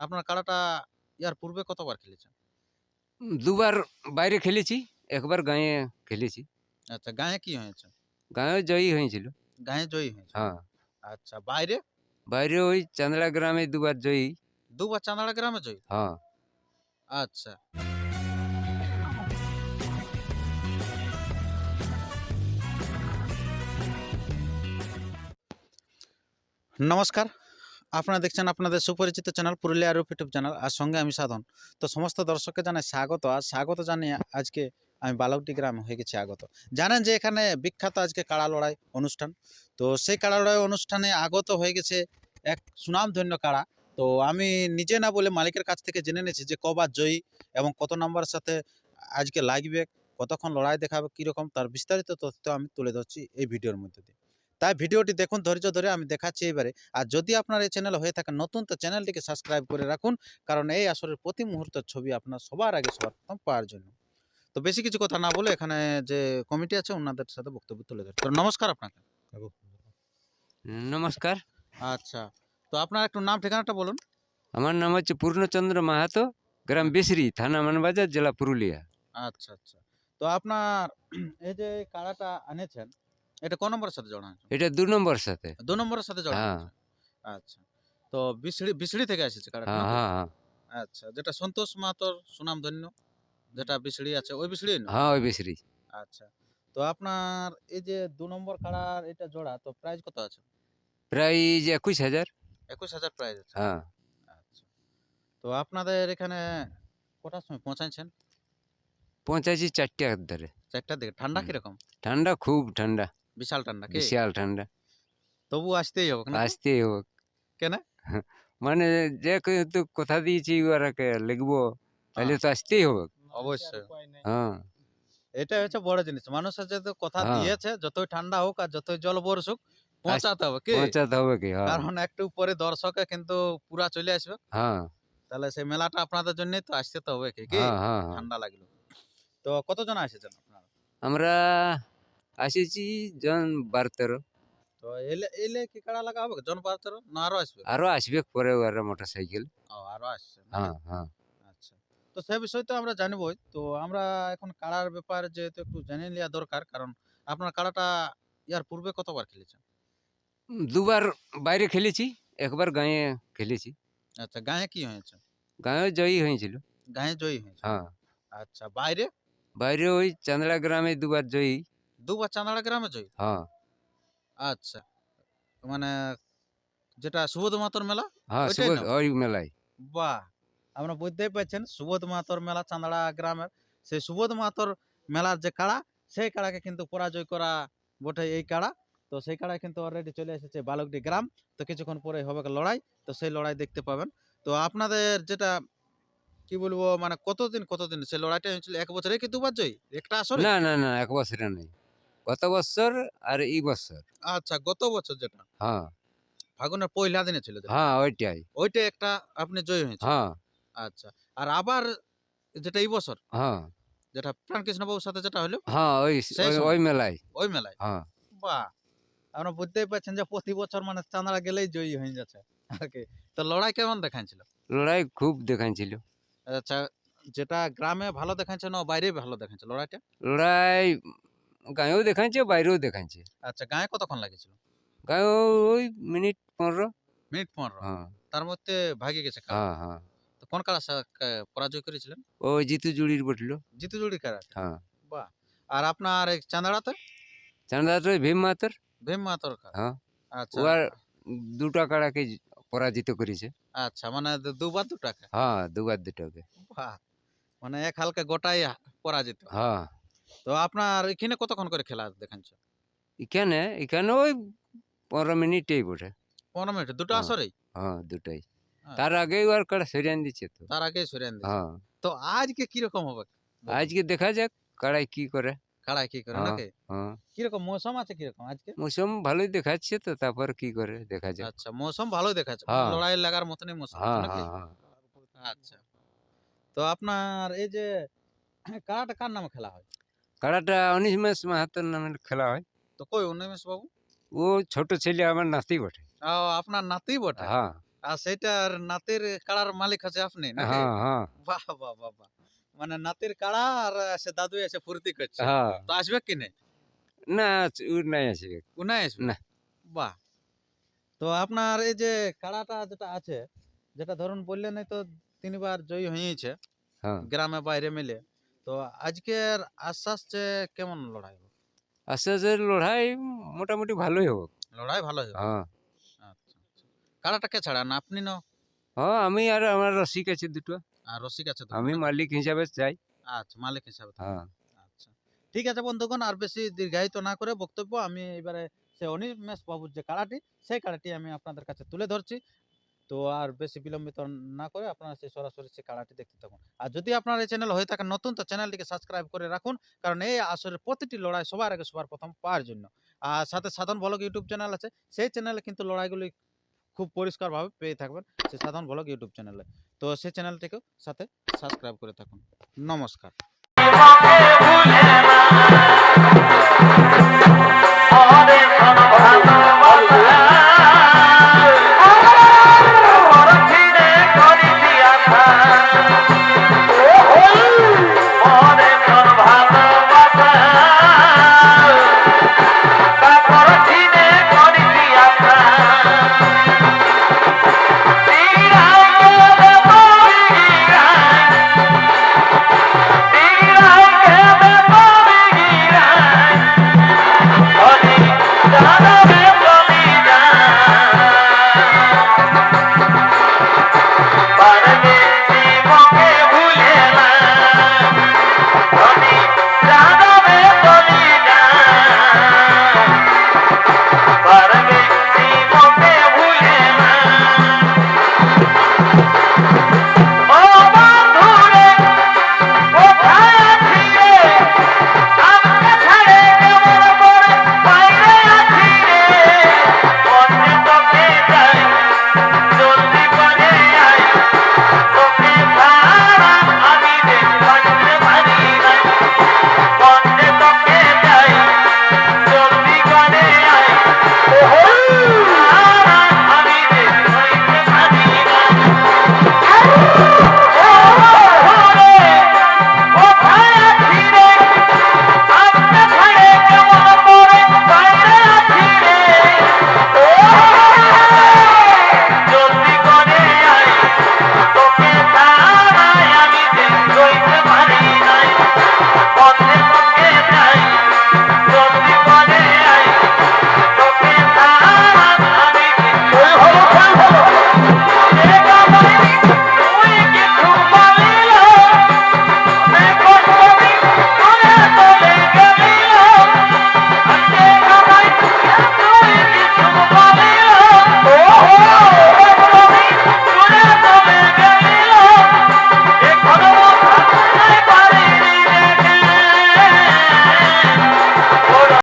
আপনার কাড়াটা ইয়ার পূর্বে কতবার খেলেছেন? দুবার বাইরে খেলেছি একবার গাঁয়ে খেলেছি। আচ্ছা গায়ে কি হয়েছে? গাঁয়ে জয়ী হয়েছিল। গায়ে জয়ী হয়েছে? হ্যাঁ। আচ্ছা বাইরে? বাইরে ওই চান্দড়া গ্রামে দুবার জয়ী। দুবার চাঁদাড়া গ্রামে জয়ী? হ্যাঁ। আচ্ছা। নমস্কার। আপনারা দেখছেন আপনাদের সুপরিচিত চ্যানেল পুরুলিয়া রূপ ইউটিউব চ্যানেল, আর সঙ্গে আমি সাধন। তো সমস্ত দর্শককে জানাই স্বাগত, আর স্বাগত জানিয়ে আজকে আমি বালকটি গ্রামে হয়ে গেছি আগত। জানেন যে এখানে বিখ্যাত আজকে কাড়া লড়াই অনুষ্ঠান। তো সেই কাড়া লড়াই অনুষ্ঠানে আগত হয়ে গেছে এক সুনামধন্য কাড়া। তো আমি নিজে না বলে মালিকের কাছ থেকে জেনে নিয়েছি যে কবার জয়ী এবং কত নম্বরের সাথে আজকে লাগবে, কতক্ষণ লড়াই দেখাবে, কীরকম, তার বিস্তারিত তথ্য আমি তুলে ধরছি এই ভিডিওর মধ্যে দিয়ে। তাই ভিডিওটি দেখুন ধৈর্য ধরে আমি দেখাচ্ছি এবারে আর যদি আপনার এই চ্যানেল হয়ে থাকে নতুন তো চ্যানেলটিকে সাবস্ক্রাইব করে রাখুন কারণ এই আসরের প্রতি মুহূর্তের ছবি আপনার সবার আগে সবার প্রথম পাওয়ার জন্য। তো বেশি কিছু কথা না বলে এখানে যে কমিটি আছে ওনাদের সাথে বক্তব্য তুলে ধরে। তো নমস্কার আপনাকে। নমস্কার। আচ্ছা তো আপনার একটু নাম ঠিকানাটা বলুন। আমার নাম হচ্ছে পূর্ণচন্দ্র মাহাতো গ্রাম বিসরি থানা মানবাজার জেলা পুরুলিয়া। আচ্ছা আচ্ছা। তো আপনার এই যে কাড়াটা আনেছেন এটা কোন নম্বরের সাথে জড়া আছে এটা দু নম্বর সাথে। দু নম্বরের সাথে জড়া হ্যাঁ। আচ্ছা। তো বিসড়ি বিসড়ি থেকে এসেছে কাড়াটা হ্যাঁ হ্যাঁ হ্যাঁ। আচ্ছা যেটা সন্তোষ মাতর সুনাম ধন্য যেটা বিসড়ি আছে ওই বিসড়ি না? হ্যাঁ ওই বিসরি আচ্ছা। তো আপনার এই যে দু নম্বর কাড়ার এটা জোড়া তো প্রাইস কত আছে? প্রায় যে একুশ হাজার। একুশ হাজার প্রাইস আছে। হ্যাঁ। আচ্ছা। তো আপনাদের এখানে কটার সময় পৌঁছাচ্ছেন পৌঁছাইছি চারটে ধরে। চারটার দিকে। ঠান্ডা। কীরকম? ঠান্ডা খুব ঠান্ডা। বিশাল ঠান্ডা কি? বিশাল ঠান্ডা। তবু আসতেই হবে না আসতেই হোক কেন? মানে যে তো কথা দিয়েছি ওরাকে লিখব তাহলে হ্যাঁ। তো আসতেই হবে। অবশ্যই। হ্যাঁ। এটা হচ্ছে বড় জিনিস মানুষের যে কথা হ্যাঁ। দিয়েছে যতই ঠান্ডা হোক আর যতই জল বরসুক পৌঁছাতে হবে কি? পৌঁছাতে হবে কি হ্যাঁ। কারণ একটু পরে দর্শকে কিন্তু পুরা চলে আসবে। হ্যাঁ। তাহলে সেই মেলাটা আপনাদের জন্যই তো আসতে তো হবে কি? কি। ঠান্ডা লাগল। তো কতজন এসেছেন আপনারা? আমরা আসেছি জন বারো তেরো তো এলে এলে কি কাড়া লাগা হবে জন পাত্র না আরও আসবে আরও আসবে পরে ওরা মোটর সাইকেল ও আরও আসছে? হ্যাঁ হ্যাঁ আচ্ছা তো সে বিষয় তো আমরা জানবই তো আমরা এখন কাড়ার ব্যাপারে যেহেতু একটু জেনে নেওয়া দরকার কারণ আপনার কাড়াটা ইয়ার পূর্বে কতবার খেলেছেন দুবার বাইরে খেলেছি একবার গাঁয়ে খেলেছি আচ্ছা গায়ে কি হয়েছে গাঁয়ে জয়ী হয়েছিল গায়ে জয়ী হয়েছে হ্যাঁ আচ্ছা বাইরে বাইরে ওই চান্দড়া গ্রামে দুবার জয়ী দুবার চাঁদাড়া গ্রামে জয়ী? হ্যাঁ। আচ্ছা। মানে যেটা সুবোধ মাতর মেলা? হ্যাঁ ওইটাই সুবোধ না? ওই মেলায়। বাহ! আমরা বুঝতেই পারছেন সুবোধ মাতর মেলা চাঁদাড়া গ্রামের। সেই সুবোধ মাতর মেলার যে কাড়া সেই কাড়াকে কিন্তু পরাজয় করা বটে এই কাড়া। তো সেই কাড়ায় কিন্তু অলরেডি চলে এসেছে বালকডি গ্রাম। তো কিছুক্ষণ পরে হবে লড়াই। তো সেই লড়াই দেখতে পাবেন। তো আপনাদের যেটা কি বলব মানে কতদিন কতদিন? সেই লড়াইটা হয়েছিল এক বছরে। কি দুবার জয়ী? একটা আসরে? না না না এক বছরে নেই। গত বছর আর এই বছর। আচ্ছা গত বছর যেটা? হ্যাঁ। ফাগুনের পয়লা দিনে ছিল যেটা, হ্যাঁ ওইটাই। ওইটা একটা আপনি জয় হয়েছে হ্যাঁ। আচ্ছা আর আবার যেটা এই বছর? হ্যাঁ। যেটা প্রাণকৃষ্ণ বাবুর সাথে যেটা হলো? হ্যাঁ ওই সেই ওই- সময়? ওই মেলায়। ওই মেলায়? হ্যাঁ। বাহ! আপনারা বুঝতেই পারছেন যে প্রতি বছর মানে চাঁদড়া গেলেই জয়ী হয়ে যাচ্ছে। আর কি। তো লড়াই কেমন দেখাচ্ছিল লড়াই খুব দেখাচ্ছিল আচ্ছা যেটা গ্রামে ভালো দেখাচ্ছে না বাইরে ভালো দেখাচ্ছে লড়াইটা? লড়াই গাঁয়েও দেখাচ্ছে বাইরেও দেখাচ্ছে আচ্ছা গায়ে কতক্ষণ লাগেছিল গাঁয়ে ওই মিনিট পনেরো। মিনিট পনেরো? হ্যাঁ। তার মধ্যে ভাগে গেছে কারা। হ্যাঁ হ্যাঁ। তো কোন কারা সা- কা- পরাজয় করেছিলেন? ওই জিতু জুড়ির বটল। জিতু জুড়ি কারা? হ্যাঁ। বাহ। আর আপনার এই চাঁদড়াতে চান্দা তো ভীম মাতার। ভীম মাতর কারা? হ্যাঁ। আচ্ছা। ওর দুটা কাড়াকে জি- পরাজিত করেছে। আচ্ছা মানে দু- দুবার দু টাকা হ্যাঁ দুবার দুটাকে। বাহ। মানে এক হালকা গোটাই পরাজিত। হ্যাঁ। তো আপনার এখানে কতক্ষণ করে খেলা দেখাচ্ছে? এখানে এখানে ওই পনেরো মিনিটেই বটে। পনেরো মিনিট দুটো হ্যাঁ। আসরেই? হ্যাঁ দুটাই। তার আগেই ওর কাড়া সরিয়ান দিচ্ছে তো। তার আগে সরিয়ে দিচ্ছে। হ্যাঁ। তো আজকে কীরকম হবে? আজকে দেখা যাক কাড়াই কি করে। কাড়াই কি করে হ্যাঁ। নাকি? হ্যাঁ। কীরকম মৌসুম আছে কীরকম আজকে? মৌসুম ভালোই দেখাচ্ছে তো তারপর কি করে দেখা যাক। আচ্ছা মৌসুম ভালোই দেখাচ্ছে। হ্যাঁ। লড়াই লাগার মতনই মৌসুম নাকি? আচ্ছা। তো আপনার এই যে কারাটা কার নামে খেলা হয়? কাড়াটা অনিশ মাস মাহাতোর নামে খেলা হয়। তো কই উন্নয়মেশ বাবু? ও ছোট ছেলে আমার নাতি বটে। ও, আপনার নাতি বটে? হ্যাঁ। আর সেটার নাতির কাড়ার মালিক আছে আপনি হ্যাঁ হ্যাঁ। বাহ বাহ বাহ বাহ। মানে নাতির কাড়া আর সে দাদু এসে ফুর্তি করছে। হ্যাঁ। তো আসবে কি নেই? না ও নাই আছে কোনায় আসবে? না। বাহ। তো আপনার এই যে কাড়াটা যেটা আছে যেটা ধরুন বললেন তো তিনবার জয়ী হয়েছে হ্যাঁ। গ্রামে বাইরে মিলে। তো আজকের আশ্বাস কেমন লড়াই হবে? আস্তে লড়াই মোটামুটি ভালোই হোক লড়াই ভালো হবে হ্যাঁ। আচ্ছা আচ্ছা। কাড়াটাকে ছাড়ান? আপনি ন হ্যাঁ আমি আর আমার রসিক আছে দুটো। আর রসিক আছে আমি মালিক হিসাবে চাই। আচ্ছা মালিক হিসাবে হ্যাঁ। আচ্ছা। ঠিক আছে বন্ধুগণ আর বেশি দীর্ঘায়িত না করে বক্তব্য আমি এবারে সে অনিমেষ বাবুর যে কাড়াটি সেই কাড়াটি আমি আপনাদের কাছে তুলে ধরছি। তো আর বেশি বিলম্বিত না করে আপনারা সেই সরাসরি সেই কাড়াটি দেখতে থাকুন। আর যদি আপনার এই চ্যানেল হয়ে থাকে নতুন, তো চ্যানেলটিকে সাবস্ক্রাইব করে রাখুন, কারণ এই আসরের প্রতিটি লড়াই সবার আগে সবার প্রথম পাওয়ার জন্য। আর সাথে সাধারণ ভলক ইউটিউব চ্যানেল আছে, সেই চ্যানেলে কিন্তু লড়াইগুলি খুব পরিষ্কারভাবে পেয়ে থাকবেন, সেই সাধারণ ভলক ইউটিউব চ্যানেলে তো সেই চ্যানেলটিকেও সাথে সাবস্ক্রাইব করে থাকুন। নমস্কার।